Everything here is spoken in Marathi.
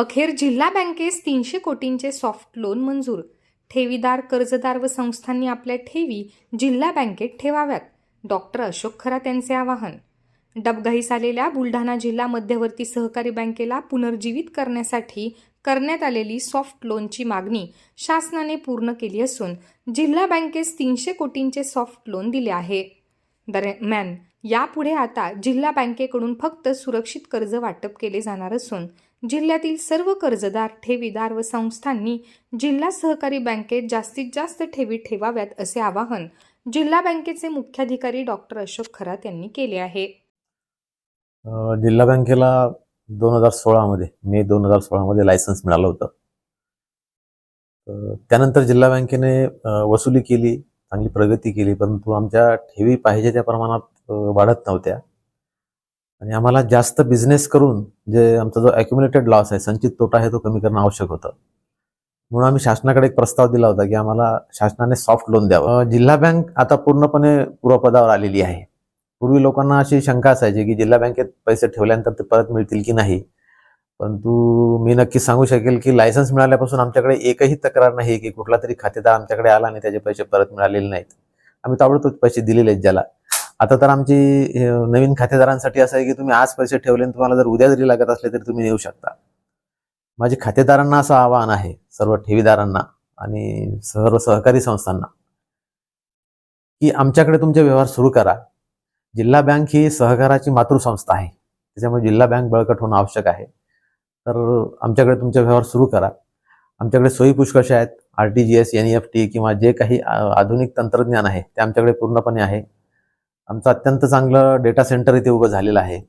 अखेर जिल्हा बँकेस तीनशे कोटींचे सॉफ्ट लोन मंजूर. ठेवीदार कर्जदार व संस्थांनी आपल्या ठेवी जिल्हा बँकेत ठेवाव्यात. डॉक्टर अशोक खरात यांचे आवाहन. डबघाईस आलेल्या बुलढाणा जिल्हा मध्यवर्ती सहकारी बँकेला पुनर्जीवित करण्यासाठी करण्यात आलेली सॉफ्ट लोनची मागणी शासनाने पूर्ण केली असून जिल्हा बँकेस तीनशे कोटींचे सॉफ्ट लोन दिले आहे. दरम्यान यापुढे आता जिल्हा बँकेकडून फक्त सुरक्षित कर्ज वाटप केले जाणार असून जिल्ह्यातील सर्व कर्जदार ठेवीदार व संस्थांनी जिल्हा सहकारी बँकेत जास्तीत जास्त ठेवी ठेवाव्यात असे आवाहन जिल्हा बँकेचे मुख्याधिकारी डॉक्टर अशोक खरात यांनी केले आहे. जिल्हा बँकेला दोन हजार सोळामध्ये मे दोन हजार सोळामध्ये लायसन्स मिळालं होतं. त्यानंतर जिल्हा बँकेने वसुली केली चांगली प्रगती केली परंतु आमच्या ठेवी पाहिजे त्या प्रमाणात वाढत नव्हत्या. आणि आम्हाला जास्त बिझनेस करून जे आमचा जो अक्युमुलेटेड लॉस आहे संचित तोटा आहे तो कमी करणं आवश्यक होतं. म्हणून आम्ही शासनाकडे एक प्रस्ताव दिला होता की आम्हाला शासनाने सॉफ्ट लोन द्यावं. जिल्हा बँक आता पूर्णपणे पूर्वपदावर आलेली आहे. पूर्वी लोकांना अशी शंका असायची की जिल्हा बँकेत पैसे ठेवल्यानंतर ते परत मिळतील की नाही? परंतु मी नक्की सांगू शकेल की लायसन्स मिळाल्यापासून आमच्याकडे एकही तक्रार नाही की कुठला तरी खातेदार आमच्याकडे आला आणि त्याचे पैसे परत मिळालेले नाहीत. आम्ही ताबडतोब पैसे दिलेले आहेत ज्याला. आता तर आमची नवीन खातेदारांसाठी असं आहे की तुम्ही आज पैसे ठेवले आणि तुम्हाला जर उद्या जरी लागत असले तरी तुम्ही येऊ शकता. माझे खातेदारांना असं आवाहन आहे सर्व ठेवीदारांना आणि सर्व सहकारी संस्थांना की आमच्याकडे तुमचे व्यवहार सुरू करा. जिल्हा बँक ही सहकाराची मातृसंस्था आहे त्याच्यामुळे जिल्हा बँक बळकट होणं आवश्यक आहे. तर आमच्याकडे तुमचे व्यवहार सुरू करा. आमच्याकडे सोयी पुष्कशा आहेत R T G S N E F T किंवा जे काही आधुनिक तंत्रज्ञान आहे ते आमच्याकडे पूर्णपणे आहे. आमचं अत्यंत चांगलं डेटा सेंटर इथे उभं झालेलं आहे.